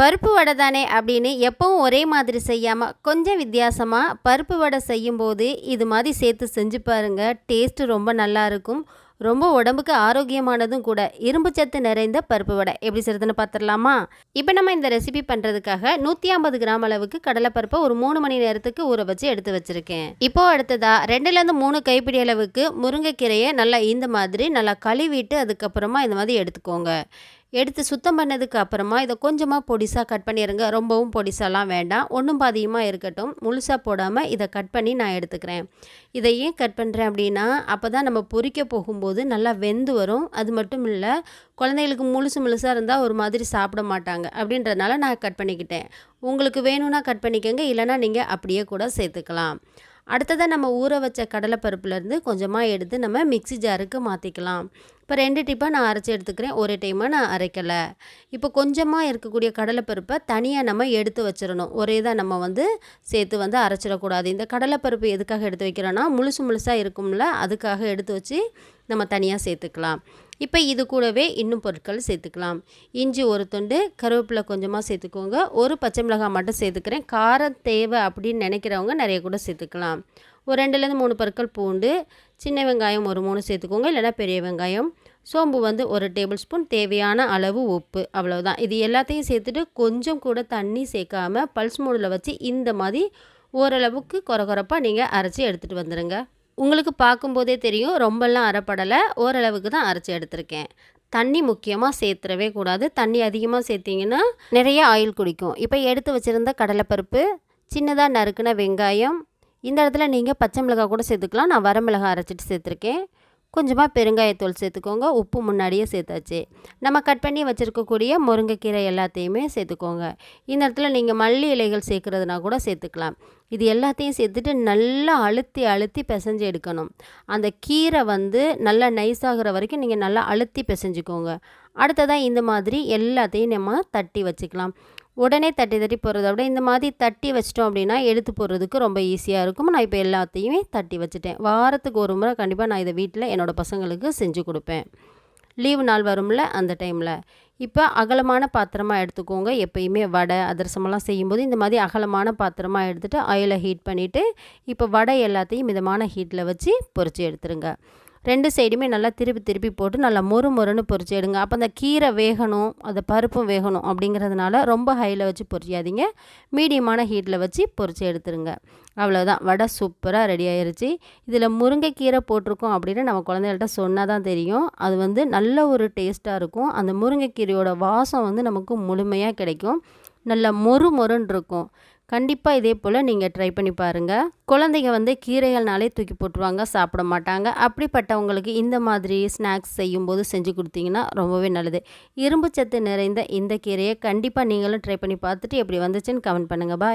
பருப்பு வடை தானே அப்படின்னு எப்பவும் ஒரே மாதிரி செய்யாமல் கொஞ்சம் வித்தியாசமாக பருப்பு வடை செய்யும்போது இது மாதிரி சேர்த்து செஞ்சு பாருங்கள் டேஸ்ட்டு ரொம்ப நல்லா இருக்கும். ரொம்ப உடம்புக்கு ஆரோக்கியமானதும் கூட. இரும்பு சத்து நிறைந்த பருப்பு வடை. எப்படி செய்கிறதுன்னு பார்த்துடலாமா இப்போ நம்ம இந்த ரெசிபி பண்ணுறதுக்காக நூற்றி ஐம்பது கிராம் அளவுக்கு கடலைப்பருப்பை ஒரு மூணு மணி நேரத்துக்கு ஊற வச்சு எடுத்து வச்சுருக்கேன். இப்போ அடுத்ததாக ரெண்டுலேருந்து மூணு கைப்பிடி அளவுக்கு முருங்கைக்கீரையை நல்லா இந்த மாதிரி நல்லா கழுவிட்டு அதுக்கப்புறமா இந்த மாதிரி எடுத்துக்கோங்க. எடுத்து சுத்தம் பண்ணதுக்கு அப்புறமா இதை கொஞ்சமாக பொடிசாக கட் பண்ணிடுங்க ரொம்பவும் பொடிசாலாம் வேண்டாம். ஒன்றும் பாதியமாக இருக்கட்டும். முழுசாக போடாமல் இதை கட் பண்ணி நான் எடுத்துக்கிறேன். இதை ஏன் கட் பண்ணுறேன் அப்படின்னா அப்போ தான் நம்ம பொறிக்க போகும்போது நல்லா வெந்து வரும். அது மட்டும் இல்லை குழந்தைகளுக்கு முழுசு முழுசாக இருந்தால் ஒரு மாதிரி சாப்பிட மாட்டாங்க அப்படின்றதுனால நான் கட் பண்ணிக்கிட்டேன். உங்களுக்கு வேணும்னா கட் பண்ணிக்கோங்க. இல்லைனா நீங்கள் அப்படியே கூட சேர்த்துக்கலாம். அடுத்ததாக நம்ம ஊற வச்ச கடலைப்பருப்புலேருந்து கொஞ்சமாக எடுத்து நம்ம மிக்சி ஜாருக்கு மாற்றிக்கலாம் இப்போ ரெண்டு டிப்பாக நான் அரைச்சி எடுத்துக்கிறேன். ஒரு டைமாக நான் அரைக்கலை. இப்போ கொஞ்சமாக இருக்கக்கூடிய கடலைப்பருப்பை தனியாக நம்ம எடுத்து வச்சிடணும் ஒரே தான் நம்ம வந்து சேர்த்து வந்து அரைச்சிடக்கூடாது. இந்த கடலைப்பருப்பு எதுக்காக எடுத்து வைக்கிறோன்னா முழுசு முழுசாக இருக்கும்ல அதுக்காக எடுத்து வச்சு நம்ம தனியாக சேர்த்துக்கலாம். இப்போ இது கூடவே இன்னும் பொருட்கள் சேர்த்துக்கலாம். இஞ்சி ஒரு துண்டு கருவேப்பிலை கொஞ்சமாக சேர்த்துக்கோங்க. ஒரு பச்சை மிளகாய் மட்டும் சேர்த்துக்கிறேன். காரம் தேவை அப்படின்னு நினைக்கிறவங்க நிறைய கூட சேர்த்துக்கலாம். ஒரு ரெண்டுலேருந்து மூணு பற்கள் பூண்டு சின்ன வெங்காயம் ஒரு மூணு சேர்த்துக்கோங்க இல்லைனா பெரிய வெங்காயம். சோம்பு வந்து ஒரு டேபிள் ஸ்பூன் தேவையான அளவு உப்பு அவ்வளோதான் இது எல்லாத்தையும் சேர்த்துட்டு கொஞ்சம் கூட தண்ணி சேர்க்காம பல்ஸ் மூடில் வச்சு இந்த மாதிரி ஓரளவுக்கு குறை குறைப்பாக நீங்கள் அரைச்சி எடுத்துகிட்டு வந்துடுங்க உங்களுக்கு பார்க்கும்போதே தெரியும் ரொம்பலாம் அரைப்படலை ஓரளவுக்கு தான் அரைச்சி எடுத்திருக்கேன். தண்ணி முக்கியமாக சேர்த்துறவே கூடாது. தண்ணி அதிகமாக சேர்த்திங்கன்னா நிறைய ஆயில் குடிக்கும். இப்போ எடுத்து வச்சுருந்த கடலைப்பருப்பு சின்னதாக நறுக்குன வெங்காயம் இந்த இடத்துல நீங்கள் பச்சை மிளகாய் கூட சேர்த்துக்கலாம். நான் வரமிளகாய் அரைச்சிட்டு சேர்த்துருக்கேன். கொஞ்சமாக பெருங்காயத்தூள் சேர்த்துக்கோங்க. உப்பு முன்னாடியே சேர்த்தாச்சு. நம்ம கட் பண்ணி வச்சுருக்கக்கூடிய முருங்கைக்கீரை எல்லாத்தையுமே சேர்த்துக்கோங்க. இந்த இடத்துல நீங்கள் மல்லி இலைகள் சேர்க்குறதுனா கூட சேர்த்துக்கலாம். இது எல்லாத்தையும் சேர்த்துட்டு நல்லா அழுத்தி அழுத்தி பிசைஞ்சு எடுக்கணும். அந்த கீரை வந்து நல்லா நைஸாகிற வரைக்கும் நீங்கள் நல்லா அழுத்தி பிசைஞ்சுக்கோங்க. அடுத்ததாக இந்த மாதிரி எல்லாத்தையும் நம்ம தட்டி வச்சுக்கலாம். உடனே தட்டி தட்டி போடுறத. விட இந்த மாதிரி தட்டி வச்சிட்டோம் அப்படின்னா எடுத்து போடுறதுக்கு ரொம்ப ஈஸியாக இருக்கும். நான் இப்போ எல்லாத்தையுமே தட்டி வச்சுட்டேன். வாரத்துக்கு ஒரு முறை கண்டிப்பாக நான் இதை வீட்டில் என்னோடய பசங்களுக்கு செஞ்சு கொடுப்பேன். லீவு நாள் வரும்ல அந்த டைமில் இப்போ அகலமான பாத்திரமாக எடுத்துக்கோங்க. எப்பயுமே வடை அதிரசமெல்லாம் செய்யும்போது இந்த மாதிரி அகலமான பாத்திரமாக எடுத்துகிட்டு ஆயிலை ஹீட் பண்ணிவிட்டு இப்போ வடை எல்லாத்தையும் மிதமான ஹீட்டில் வச்சு பொறிச்சு எடுத்துருங்க. ரெண்டு சைடுமே நல்லா திருப்பி திருப்பி போட்டு நல்லா மொறு மொறுன்னு பொரிச்சு எடுங்க. அப்போ அந்த கீரை வேகணும் அந்த பருப்பும் வேகணும் அப்படிங்கிறதுனால ரொம்ப ஹையில் வச்சு பொரிக்காதீங்க மீடியமான ஹீட்டில் வச்சு பொரிச்சு எடுத்துருங்க. அவ்வளோதான் வடை சூப்பராக ரெடி ஆயிடுச்சு இதில் முருங்கைக்கீரை போட்டிருக்கோம் அப்படின்னு நம்ம குழந்தைகள்கிட்ட சொன்னால் தான் தெரியும். அது வந்து நல்ல ஒரு டேஸ்ட்டாக இருக்கும். அந்த முருங்கைக்கீரையோட வாசம் வந்து நமக்கு முழுமையாக கிடைக்கும். நல்லா மொறு மொறுன்னு இருக்கும். கண்டிப்பாக இதே போல் நீங்கள் ட்ரை பண்ணி பாருங்கள் குழந்தைங்க வந்து கீரைகள்னாலே தூக்கி போட்டுருவாங்க சாப்பிட மாட்டாங்க. அப்படிப்பட்டவங்களுக்கு இந்த மாதிரி ஸ்நாக்ஸ் செய்யும்போது செஞ்சு கொடுத்தீங்கன்னா ரொம்பவே நல்லது. இரும்பு சத்து நிறைந்த இந்த கீரையை கண்டிப்பாக நீங்களும் ட்ரை பண்ணி பார்த்துட்டு எப்படி வந்துச்சுன்னு கமெண்ட் பண்ணுங்கள் பாய்